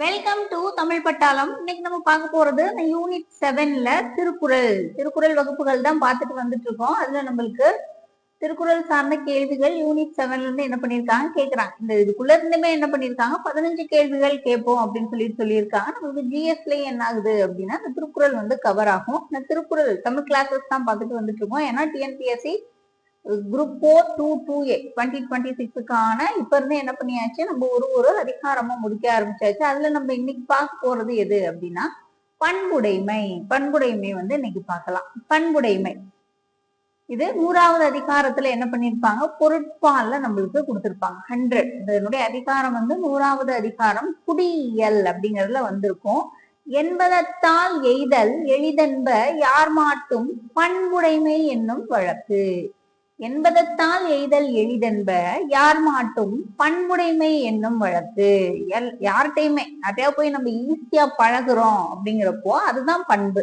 Welcome to Tamil பட்டாளம் இன்னைக்கு நம்ம பார்க்க போறது இந்த யூனிட் செவன்ல திருக்குறள். திருக்குறள் வகுப்புகள் தான் பார்த்துட்டு வந்துட்டு இருக்கோம். அதுல நம்மளுக்கு திருக்குறள் சார்ந்த கேள்விகள் யூனிட் செவன்ல இருந்து என்ன பண்ணிருக்காங்க கேக்குறாங்க. இந்த இதுக்குள்ள இருந்துமே என்ன பண்ணிருக்காங்க பதினஞ்சு கேள்விகள் கேட்போம் அப்படின்னு சொல்லிட்டு சொல்லியிருக்காங்க. நமக்கு ஜிஎஸ்ல என்ன ஆகுது அப்படின்னா இந்த திருக்குறள் வந்து கவர் ஆகும். இந்த திருக்குறள் தமிழ் கிளாஸஸ் தான் பார்த்துட்டு வந்துட்டு இருக்கோம். ஏன்னா TNPSC group four two two A twenty twenty சிக்ஸுக்கான இப்ப இருந்து என்ன பண்ணியாச்சு? நம்ம ஒரு ஒரு அதிகாரமும் முடிக்க ஆரம்பிச்சாச்சு. அதுல நம்ம இன்னைக்கு பார்க்க போறது எது அப்படின்னா பண்புடைமை. பண்புடைமை வந்து இன்னைக்கு பார்க்கலாம். பண்புடைமை. இது நூறாவது அதிகாரத்துல என்ன பண்ணிருப்பாங்க? பொருட்பால்ல நம்மளுக்கு கொடுத்துருப்பாங்க. ஹண்ட்ரட் இதனுடைய அதிகாரம் வந்து நூறாவது அதிகாரம். குடியியல் அப்படிங்கறதுல வந்திருக்கும். என்பதத்தால் எய்தல் எளிதென்ப யார் மாட்டும் பண்புடைமை என்னும் வழக்கு. என்பதத்தால் எய்தல் எளிதென்ப யார் மாட்டும் பண்புடைமை என்னும் வழக்கு. எல் யார்கிட்டயுமே நிறையா போய் நம்ம ஈஸியா பழகுறோம் அப்படிங்கிறப்போ அதுதான் பண்பு.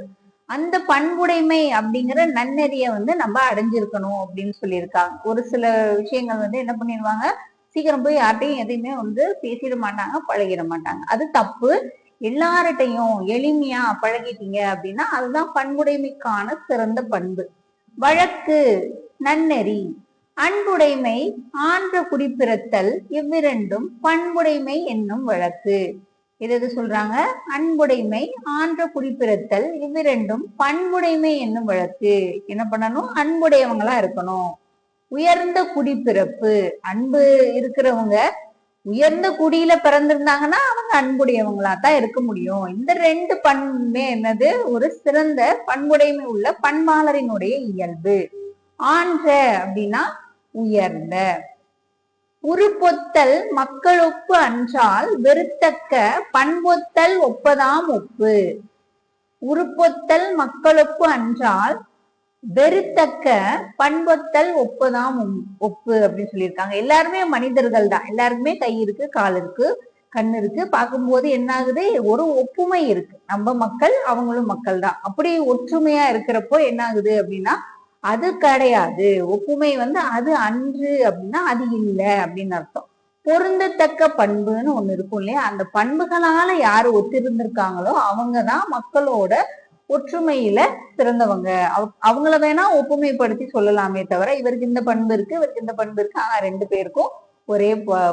அந்த பண்புடைமை அப்படிங்கிற நன்னெறிய வந்து நம்ம அடைஞ்சிருக்கணும் அப்படின்னு சொல்லியிருக்காங்க. ஒரு சில விஷயங்கள் வந்து என்ன பண்ணிடுவாங்க? சீக்கிரம் போய் யார்ட்டையும் எதையுமே வந்து பேசிட மாட்டாங்க பழகிட மாட்டாங்க. அது தப்பு. எல்லார்ட்டையும் எளிமையா பழகிட்டீங்க அப்படின்னா அதுதான் பண்புடைமைக்கான சிறந்த பண்பு. வழக்கு. நன்னெறி. அன்புடைமை ஆன்ற குடிப்பிறத்தல் இவ்விரண்டும் பண்புடைமை என்னும் வழக்கு. எது எது சொல்றாங்க? அன்புடைமை ஆன்ற குடிப்பிறத்தல் இவ்விரண்டும் பண்புடைமை என்னும் வழக்கு. என்ன பண்ணணும்? அன்புடையவங்களா இருக்கணும். உயர்ந்த குடிப்பிறப்பு. அன்பு இருக்கிறவங்க உயர்ந்த குடியில பிறந்திருந்தாங்கன்னா அவங்க அன்புடையவங்களா தான் இருக்க முடியும். இந்த ரெண்டு பண்புமே என்னது? ஒரு சிறந்த பண்புடைமை உள்ள பண்பாளரினுடைய இயல்பு. ஆன்ற அப்படின்னா உயர்ந்த. உருப்பொத்தல் மக்களொப்பு அன்றால் வெறுத்தக்க பண்பொத்தல் ஒப்பதாம் ஒப்பு. உருப்பொத்தல் மக்களொப்பு அன்றால் வெறுத்தக்க பண்பொத்தல் ஒப்புதாம் ஒப்பு அப்படின்னு சொல்லியிருக்காங்க. எல்லாருமே மனிதர்கள் தான். எல்லாருக்குமே கை இருக்கு கால் இருக்கு கண் இருக்கு. பார்க்கும்போது என்ன ஆகுது ஒரு ஒப்புமை இருக்கு. நம்ம மக்கள் அவங்களும் மக்கள் தான். அப்படி ஒற்றுமையா இருக்கிறப்போ என்ன ஆகுது அப்படின்னா அது கிடையாது. ஒப்புமை வந்து அது அன்று அப்படின்னா அது இல்லை அப்படின்னு அர்த்தம். பொருந்தத்தக்க பண்புன்னு ஒண்ணு இருக்கும் இல்லையா? அந்த பண்புகளால யாரு ஒத்திருந்திருக்காங்களோ அவங்கதான் மக்களோட ஒற்றுமையில சிறந்தவங்க அவங்கள வேணா ஒப்புமைப்படுத்தி சொல்லலாமே தவிர இவருக்கு இந்த பண்பு இருக்கு இவருக்கு இந்த பண்பு இருக்கு. ஆனா ரெண்டு பேருக்கும் ஒரே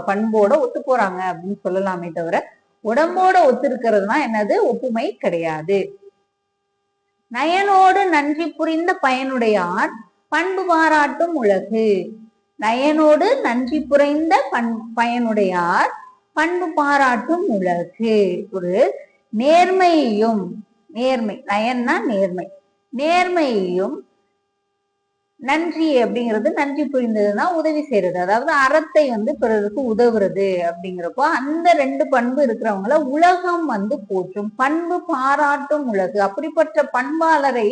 பண்போட ஒத்து போறாங்க அப்படின்னு சொல்லலாமே தவிர உடம்போட ஒத்து இருக்கிறதுனா என்னது? ஒப்புமை கிடையாது. நயனோடு நன்றி புரிந்த பயனுடையார் பண்பு பாராட்டும் உலகு. நயனோடு நன்றி புரிந்த பண் பயனுடையார் பண்பு பாராட்டும் உலகு. ஒரு நேர்மையையும் நேர்மை நயன்னா நேர்மை. நேர்மையையும் நன்றி அப்படிங்கிறது நன்றி புரிந்ததுன்னா உதவி செய்யறது அதாவது அறத்தை வந்து பிறருக்கு உதவுறது அப்படிங்கிறப்போ அந்த ரெண்டு பண்பு இருக்கிறவங்கள உலகம் வந்து போற்றும். பண்பு பாராட்டும் உலகு. அப்படிப்பட்ட பண்பாளரை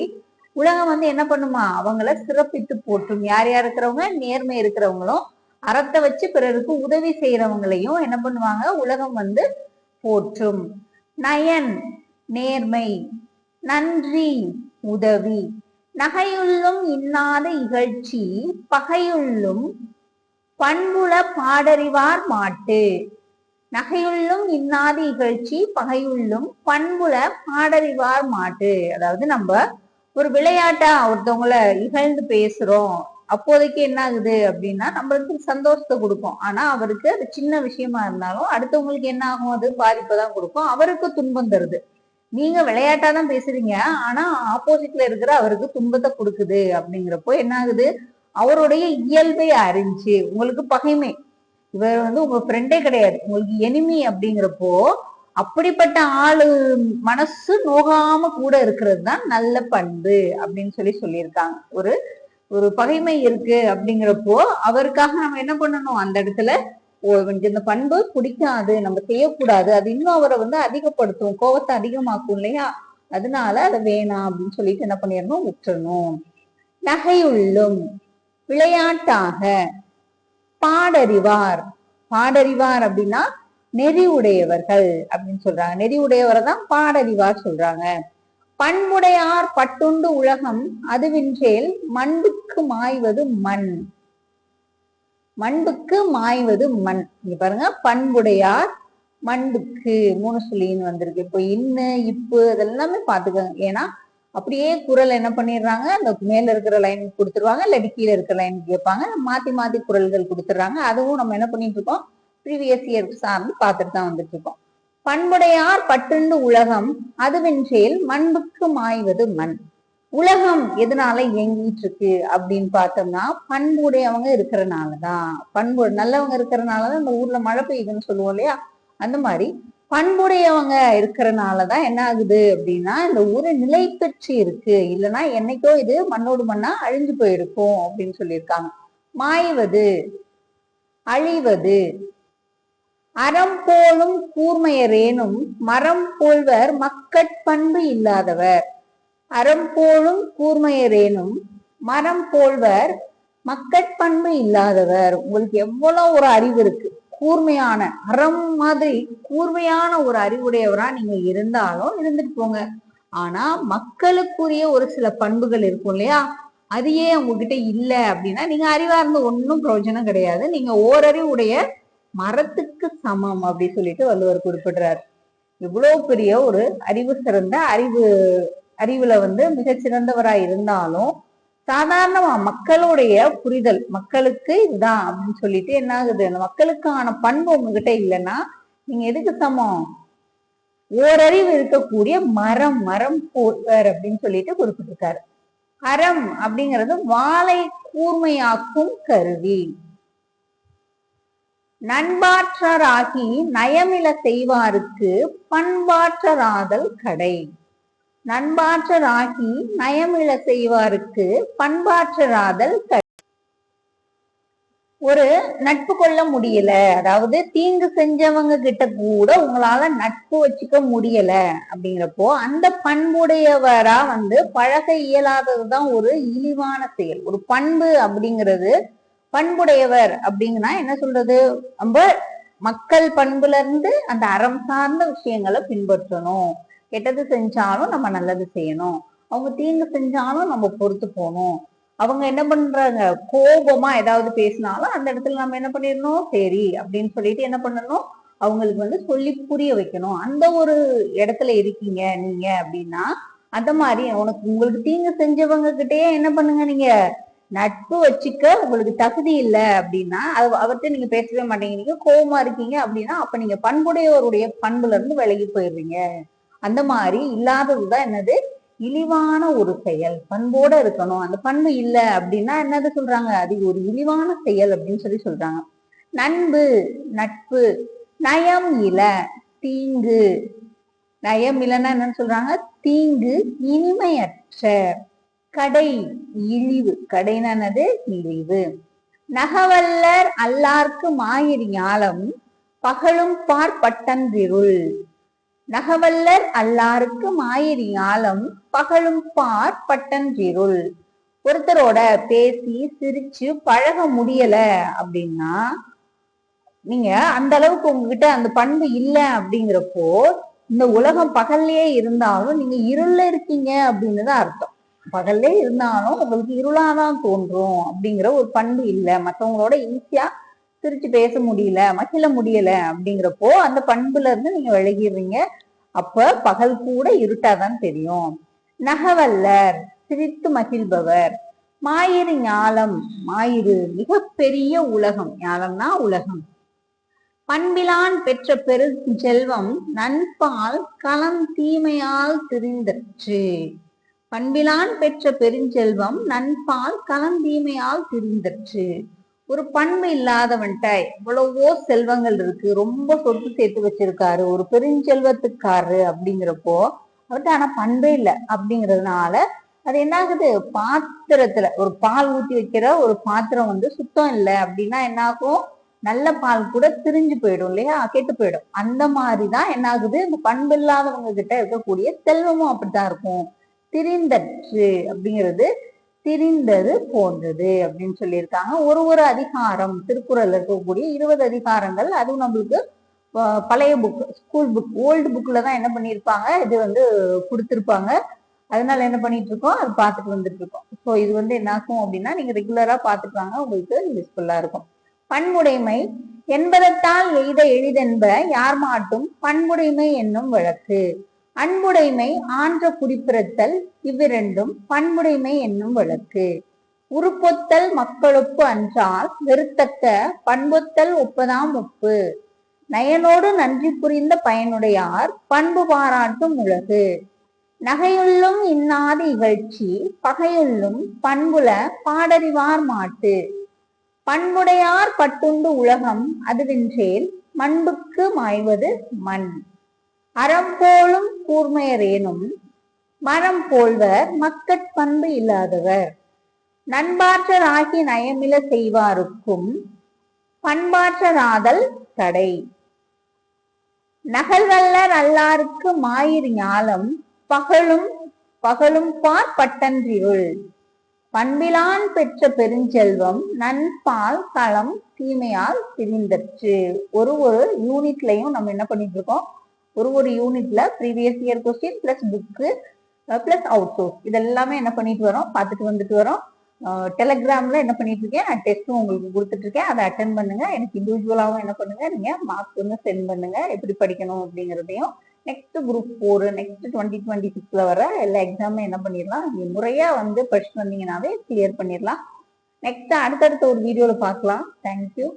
உலகம் வந்து என்ன பண்ணுமா? அவங்கள சிறப்பித்து போற்றும். யார் யார் இருக்கிறவங்க? நேர்மை இருக்கிறவங்களும் அறத்தை வச்சு பிறருக்கு உதவி செய்யறவங்களையும் என்ன பண்ணுவாங்க? உலகம் வந்து போற்றும். நயன் நேர்மை நன்றி உதவி. நகையுள்ளும் இன்னாத இகழ்ச்சி பகையுள்ளும் பண்புல பாடறிவார் மாட்டு. நகையுள்ளும் இன்னாத இகழ்ச்சி பகையுள்ளும் பண்புல பாடறிவார் மாட்டு. அதாவது நம்ம ஒரு விளையாட்டா ஒருத்தவங்கள இகழ்ந்து பேசுறோம். அப்போதைக்கு என்ன ஆகுது அப்படின்னா நம்மளுக்கு சந்தோஷத்தை கொடுக்கும். ஆனா அவருக்கு அது சின்ன விஷயமா இருந்தாலும் அடுத்தவங்களுக்கு என்ன ஆகும் அது பாதிப்பை தான் கொடுக்கும். அவருக்கு துன்பம் தருது. நீங்க விளையாட்டா தான் பேசுறீங்க. ஆனா ஆப்போசிட்ல இருக்கிற அவருக்கு துன்பத்தை கொடுக்குது. அப்படிங்கிறப்போ என்ன ஆகுது? அவருடைய இயல்பை அறிஞ்சு உங்களுக்கு பகைமை. இவர் வந்து உங்க ஃப்ரெண்டே கிடையாது. உங்களுக்கு எனிமி அப்படிங்கிறப்போ அப்படிப்பட்ட ஆளு மனசு நோகாம கூட இருக்கிறது தான் நல்ல பண்பு அப்படின்னு சொல்லி சொல்லியிருக்காங்க. ஒரு ஒரு பகைமை இருக்கு அப்படிங்கிறப்போ அவருக்காக நம்ம என்ன பண்ணணும்? அந்த இடத்துல இந்த பண்பு பிடிக்காது நம்ம செய்யக்கூடாது அது இன்னும் அவரை வந்து அதிகப்படுத்தும் கோபத்தை அதிகமாக்கும் இல்லையா? அதனால அதை வேணாம் அப்படின்னு சொல்லிட்டு என்ன பண்ணிடணும் விட்டுறணும். நகையுள்ளும் விளையாட்டாக பாடறிவார். பாடறிவார் அப்படின்னா நெறி உடையவர்கள் அப்படின்னு சொல்றாங்க. நெறி உடையவரை தான் பாடறிவார் சொல்றாங்க. பண்புடையார் பட்டுண்டு உலகம் அதுவின்றேல் மண்புக்கு மாய்வது மண். மண்புக்கு மாய்வது மண். இங்க பாருங்க பண்புடையார் மண்புக்கு. மூணு சொல்லின்னு வந்திருக்கு. இப்போ இன்னு இப்பு அதெல்லாமே பாத்துக்கோங்க ஏன்னா அப்படியே குரல் என்ன பண்ணிடுறாங்க? அந்த மேல இருக்கிற லைன் கொடுத்துருவாங்க இல்லாட்டி கீழே இருக்கிற லைன் கேட்பாங்க. மாத்தி மாத்தி குரல்கள் கொடுத்துட்றாங்க. அதுவும் நம்ம என்ன பண்ணிட்டு இருக்கோம்? ப்ரீவியஸ் இயர் சார்ந்து பார்த்துட்டு தான் வந்துட்டு இருக்கோம். பண்புடையார் பட்டுண்டு உலகம் அதுவின் செயல் மண்புக்கு மாய்வது மண். உலகம் எதனால இயங்கிட்டு இருக்கு அப்படின்னு பார்த்தோம்னா பண்புடையவங்க இருக்கிறனாலதான். பண்பு நல்லவங்க இருக்கிறனாலதான் இந்த ஊர்ல மழை பெய்யுதுன்னு சொல்லுவோம் இல்லையா? அந்த மாதிரி பண்புடையவங்க இருக்கிறனாலதான் என்ன ஆகுது அப்படின்னா இந்த ஊரை நிலை பெற்று இருக்கு. இல்லைன்னா என்னைக்கோ இது மண்ணோடு மண்ணா அழிஞ்சு போயிருக்கும் அப்படின்னு சொல்லியிருக்காங்க. மாய்வது அழிவது அறம் போலும் கூர்மையரேனும் மரம் போல்வர் மக்கட்பண்பு இல்லாதவர். அறம் போலும் கூர்மையரேனும் மரம் போல்வர் மக்கட்பண்பு இல்லாதவர். உங்களுக்கு எவ்வளோ ஒரு அறிவு இருக்கு. கூர்மையான அறம் மாதிரி கூர்மையான ஒரு அறிவுடையவரா நீங்க இருந்தாலும் இருந்துட்டு போங்க. ஆனா மக்களுக்குரிய ஒரு சில பண்புகள் இருக்கும் இல்லையா? அது ஏன் உங்ககிட்ட இல்லை அப்படின்னா நீங்க அறிவா இருந்து ஒன்றும் பிரயோஜனம் கிடையாது. நீங்க ஓரறிவுடைய மரத்துக்கு சமம் அப்படி சொல்லிட்டு வள்ளுவர் குறிப்பிடுறாரு. இவ்வளவு பெரிய ஒரு அறிவு சிறந்த அறிவு அறிவுல வந்து மிகச்சிறந்தவரா இருந்தாலும் சாதாரணமா மக்களுடைய புரிதல் மக்களுக்கு இதுதான் அப்படின்னு சொல்லிட்டு என்ன ஆகுது? அந்த மக்களுக்கான பண்பு உங்ககிட்ட இல்லைன்னா நீங்க எதுக்கு சமம்? ஓரறிவு இருக்கக்கூடிய மரம் மரம் போவர் அப்படின்னு சொல்லிட்டு குறிப்பிட்டிருக்காரு. அறம் அப்படிங்கிறது வாளை கூர்மையாக்கும் கருவி. நண்பாற்றராகி நயமில செய்வாருக்கு பண்பாற்றராதல் கடை. நண்பாற்றராகி நயமிழ செய்வாருக்கு பண்பாற்றராதல் ஒரு நட்பு கொள்ள முடியல. அதாவது தீங்கு செஞ்சவங்க கிட்ட கூட உங்களால நட்பு வச்சுக்க முடியல அப்படிங்கிறப்போ அந்த பண்புடையவரா வந்து பழக இயலாததுதான் ஒரு இழிவான செயல். ஒரு பண்பு அப்படிங்கிறது பண்புடையவர் அப்படிங்கன்னா என்ன சொல்றது? நம்ம மக்கள் பண்புல இருந்து அந்த அறம் சார்ந்த விஷயங்களை பின்பற்றணும். கெட்டது செஞ்சாலும் நம்ம நல்லது செய்யணும். அவங்க தீங்கு செஞ்சாலும் நம்ம பொறுத்து போகணும். அவங்க என்ன பண்றாங்க? கோபமா ஏதாவது பேசினாலும் அந்த இடத்துல நம்ம என்ன பண்ணிடணும்? சரி அப்படின்னு சொல்லிட்டு என்ன பண்ணணும்? அவங்களுக்கு வந்து சொல்லி புரிய வைக்கணும். அந்த ஒரு இடத்துல இருக்கீங்க நீங்க அப்படின்னா அந்த மாதிரி உனக்கு உங்களுக்கு தீங்கு செஞ்சவங்க கிட்டயே என்ன பண்ணுங்க நீங்க? நட்பு வச்சுக்க உங்களுக்கு தகுதி இல்லை அப்படின்னா அது அவர்கிட்ட நீங்க பேசவே மாட்டேங்கிறீங்க. கோபமா இருக்கீங்க அப்படின்னா அப்ப நீங்க பண்புடையவருடைய பண்புல இருந்து விலகி போயிடுறீங்க. அந்த மாதிரி இல்லாததுதான் என்னது? இழிவான ஒரு செயல். பண்போட இருக்கணும். அந்த பண்பு இல்லை அப்படின்னா என்னது சொல்றாங்க? அது ஒரு இழிவான செயல் அப்படின்னு சொல்லி சொல்றாங்க. நண்பு நட்பு நயம் இல தீங்கு. நயம் இல்லைன்னா என்னன்னு சொல்றாங்க? தீங்கு இனிமையற்ற. கடை இழிவு. கடைனானது இழிவு. நகவல்லர் அல்லார்க்கு மாயிரி ஞாலம் பகலும் பார்ப்பட்டன்றிருள். நகவல்லர் அல்லாருக்கு மாயிரி ஆலம் பகலும் பார் பட்டன்றிருள் ஒருத்தரோட பேசி சிரிச்சு பழக முடியல அப்படின்னா நீங்க அந்த அளவுக்கு உங்ககிட்ட அந்த பண்பு இல்லை அப்படிங்கிறப்போ இந்த உலகம் பகல்லே இருந்தாலும் நீங்க இருள்ல இருக்கீங்க அப்படின்னு தான் அர்த்தம். பகல்லே இருந்தாலும் உங்களுக்கு இருளாதான் தோன்றும் அப்படிங்கிற ஒரு பண்பு இல்லை. மற்றவங்களோட ஈஸியா சிரிச்சு பேச முடியல மகிழ முடியல அப்படிங்கிறப்போ அந்த பண்புல இருந்து நீங்க விலகிடுறீங்க. அப்ப பகல் கூட இருட்டாதான் தெரியும். நகவல்லர் சிரித்து மகிழ்பவர். மாயிறு ஞாலம் மாயிறு மிகப்பெரிய உலகம். ஞாலம்னா உலகம். பண்பிலான் பெற்ற பெரு செல்வம் நண்பால் களம் தீமையால் திரிந்தற்று. பண்பிலான் பெற்ற பெருஞ்செல்வம் நண்பால் களம் தீமையால் திரிந்தற்று. ஒரு பண்பு இல்லாதவன்ட்ட எவ்வளவோ செல்வங்கள் இருக்கு. ரொம்ப சொத்து சேர்த்து வச்சிருக்காரு. ஒரு பெருஞ்செல்வத்துக்காரு அப்படிங்கிறப்போ அவர்கிட்ட ஆனா பண்பே இல்லை அப்படிங்கிறதுனால அது என்ன ஆகுது பாத்திரத்துல ஒரு பால் ஊத்தி வைக்கிற ஒரு பாத்திரம் வந்து சுத்தம் இல்லை அப்படின்னா என்ன ஆகும் நல்ல பால் கூட திரிஞ்சு போயிடும் இல்லையா? கெட்டு போயிடும். அந்த மாதிரிதான் என்ன ஆகுது இந்த பண்பு இல்லாதவங்க கிட்ட இருக்கக்கூடிய செல்வமும் அப்படித்தான் இருக்கும். திரிந்தற்று அப்படிங்கிறது திரிந்தது போன்றது அப்படின்னு சொல்லியிருக்காங்க. ஒரு ஒரு அதிகாரம் திருக்குறள் இருக்கக்கூடிய இருபது அதிகாரங்கள் அதுவும் நம்மளுக்கு பழைய புக் ஸ்கூல் புக் ஓல்டு புக்கில் தான் என்ன பண்ணியிருப்பாங்க? இது வந்து கொடுத்துருப்பாங்க. அதனால என்ன பண்ணிட்டு இருக்கோம் அது பார்த்துட்டு வந்துட்டு இருக்கோம் ஸோ இது வந்து என்னாகும் அப்படின்னா நீங்கள் ரெகுலராக பார்த்துட்டு உங்களுக்கு யூஸ்ஃபுல்லாக இருக்கும். பன்முடைமை என்பதத்தால் எய்த எளிதென்ப யார் மாட்டும் பன்முடைமை என்னும் வழக்கு. அன்புடைமை ஆன்ற குறிப்பிறத்தல் இவ்விரண்டும் பண்புடைமை என்னும் வழக்கு. உருப்பொத்தல் மக்களொப்பு அன்றால் வெறுத்தக்க பண்பொத்தல் ஒப்பதாம் ஒப்பு நயனோடு நன்றி புரிந்த பயனுடையார் பண்பு பாராட்டும் உலகு. நகையுள்ளும் இன்னாது இகழ்ச்சி பகையுள்ளும் பண்புல பாடறிவார் மாட்டு. பண்புடையார் பட்டுண்டு உலகம் அதுவென்றேல் மண்புக்கு மாய்வது மண். அறம் போலும் கூர்மையரேனும் மரம் போல்வர் மக்கட் பண்பு இல்லாதவர். நண்பாற்றராகி நயமில செய்வாருக்கும் பண்பாற்றராதல் தடை. நகல்வல்லர் அல்லாருக்கு மாயிர் ஞாலம் பகலும் பகலும் பார் பட்டன்றிருள். பண்பிலான் பெற்ற பெருஞ்செல்வம் நன்பால் களம் தீமையால் பிரிந்தற்று. ஒரு ஒரு யூனிட்லயும் நம்ம என்ன பண்ணிட்டு இருக்கோம் ஒரு ஒரு யூனிட்ல previous year question plus book plus out source இதெல்லாமே என்ன பண்ணிட்டு வரோம்? பார்த்துட்டு வந்துட்டு வரோம். Uh, டெலகிராம்ல என்ன பண்ணிட்டு இருக்கேன்? நான் டெஸ்ட்டும் உங்களுக்கு கொடுத்துட்டு இருக்கேன். அதை அட்டன் பண்ணுங்க. எனக்கு இண்டிவிஜுவலாகவும் என்ன பண்ணுங்க? நீங்க மார்க்ஸ் வந்து சென்ட் பண்ணுங்க. எப்படி படிக்கணும் அப்படிங்கிறதையும் next group four next twenty twenty சிக்ஸ்ல வர எல்லா எக்ஸாமும் என்ன பண்ணிடலாம்? நீங்க முறையா வந்து படிச்சுட்டு வந்தீங்கன்னாவே கிளியர் பண்ணிடலாம். நெக்ஸ்ட் அடுத்தடுத்த ஒரு வீடியோவில் பார்க்கலாம். தேங்க்யூ